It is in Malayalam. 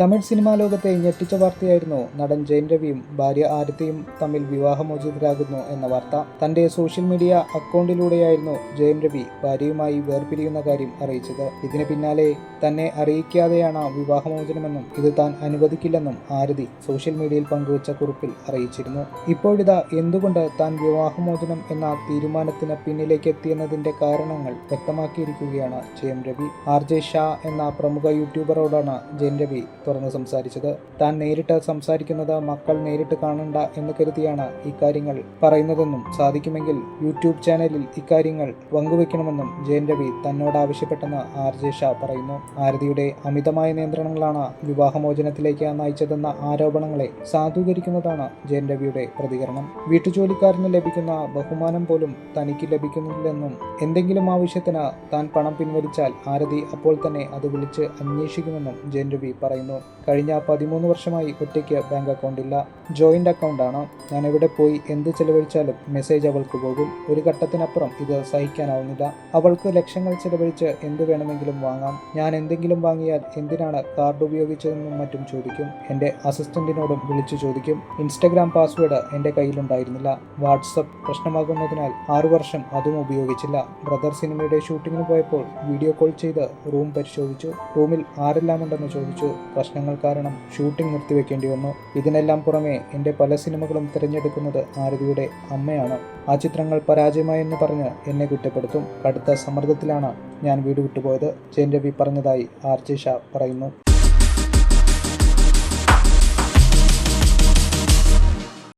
തമിഴ് സിനിമാ ലോകത്തെ ഞെട്ടിച്ച വാർത്തയായിരുന്നു നടൻ ജയൻ രവിയും ഭാര്യ ആരതിയും തമ്മിൽ വിവാഹമോചിതരാകുന്നു എന്ന വാർത്ത. തന്റെ സോഷ്യൽ മീഡിയ അക്കൗണ്ടിലൂടെയായിരുന്നു ജയൻ രവി ഭാര്യയുമായി വേർപിരിയുന്ന കാര്യം അറിയിച്ചത്. ഇതിന് പിന്നാലെ തന്നെ അറിയിക്കാതെയാണ് വിവാഹമോചനമെന്നും ഇത് താൻ അനുവദിക്കില്ലെന്നും ആരതി സോഷ്യൽ മീഡിയയിൽ പങ്കുവച്ച കുറിപ്പിൽ അറിയിച്ചിരുന്നു. ഇപ്പോഴിതാ എന്തുകൊണ്ട് താൻ വിവാഹമോചനം എന്ന തീരുമാനത്തിന് പിന്നിലേക്ക് എത്തിയെന്നതിന്റെ കാരണങ്ങൾ വ്യക്തമാക്കിയിരിക്കുകയാണ് ജയൻ രവി. ആർ ജെ ഷാ എന്ന പ്രമുഖ യൂട്യൂബറോടാണ് ജയൻ രവി തുറന്നു സംസാരിച്ചത്. താൻ നേരിട്ട് സംസാരിക്കുന്നത് മക്കൾ നേരിട്ട് കാണണ്ട എന്ന് കരുതിയാണ് ഇക്കാര്യങ്ങൾ പറയുന്നതെന്നും സാധിക്കുമെങ്കിൽ യൂട്യൂബ് ചാനലിൽ ഇക്കാര്യങ്ങൾ പങ്കുവെക്കണമെന്നും ജയൻ രവി തന്നോട് ആവശ്യപ്പെട്ടെന്ന് ആർ ജെ ഷാ പറയുന്നു. ആരതിയുടെ അമിതമായ നിയന്ത്രണങ്ങളാണ് വിവാഹമോചനത്തിലേക്ക് നയിച്ചതെന്ന ആരോപണങ്ങളെ സാധൂകരിക്കുന്നതാണ് ജയൻ രവിയുടെ പ്രതികരണം. വീട്ടുജോലിക്കാരന് ലഭിക്കുന്ന ബഹുമാനം പോലും തനിക്ക് ലഭിക്കുന്നില്ലെന്നും എന്തെങ്കിലും ആവശ്യത്തിന് താൻ പണം പിൻവലിച്ചാൽ ആരതി അപ്പോൾ തന്നെ അത് വിളിച്ച് അന്വേഷിക്കുമെന്നും ജയൻ രവി പറയുന്നു. കഴിഞ്ഞ പതിമൂന്ന് വർഷമായി ഒറ്റയ്ക്ക് ബാങ്ക് അക്കൗണ്ട് ഇല്ല. ജോയിന്റ് അക്കൗണ്ടാണ് ഞാൻ എവിടെ പോയി എന്ത് ചെലവഴിച്ചാലും മെസ്സേജ് അവൾക്ക് പോകും. ഒരു ഘട്ടത്തിനപ്പുറം ഇത് സഹിക്കാനാവുന്നില്ല. അവൾക്ക് ലക്ഷങ്ങൾ ചെലവഴിച്ച് എന്ത് വേണമെങ്കിലും വാങ്ങാം. ഞാൻ എന്തെങ്കിലും വാങ്ങിയാൽ എന്തിനാണ് കാർഡ് ഉപയോഗിച്ചതെന്നും മറ്റും ചോദിക്കും. എന്റെ അസിസ്റ്റന്റിനോടും വിളിച്ചു ചോദിക്കും. ഇൻസ്റ്റഗ്രാം പാസ്വേഡ് എന്റെ കയ്യിലുണ്ടായിരുന്നില്ല. വാട്സപ്പ് പ്രശ്നമാകുന്നതിനാൽ ആറു വർഷം അതും ഉപയോഗിച്ചില്ല. ബ്രദർ സിനിമയുടെ ഷൂട്ടിങ്ങിന് പോയപ്പോൾ വീഡിയോ കോൾ ചെയ്ത് റൂം പരിശോധിച്ചു. റൂമിൽ ആരെല്ലാമുണ്ടെന്ന് ചോദിച്ചു. പ്രശ്നങ്ങൾ കാരണം ഷൂട്ടിംഗ് നിർത്തിവെക്കേണ്ടി വന്നു. ഇതിനെല്ലാം പുറമെ എന്റെ പല സിനിമകളും തിരഞ്ഞെടുക്കുന്നത് ആരതിയുടെ അമ്മയാണ്. ആ ചിത്രങ്ങൾ പരാജയമായെന്ന് പറഞ്ഞ് എന്നെ കുറ്റപ്പെടുത്തും. കടുത്ത സമ്മർദ്ദത്തിലാണ് ഞാൻ വീട് വിട്ടുപോയത്. ജയൻ രവി പറഞ്ഞതായി ആർ ജെ ഷാ പറയുന്നു.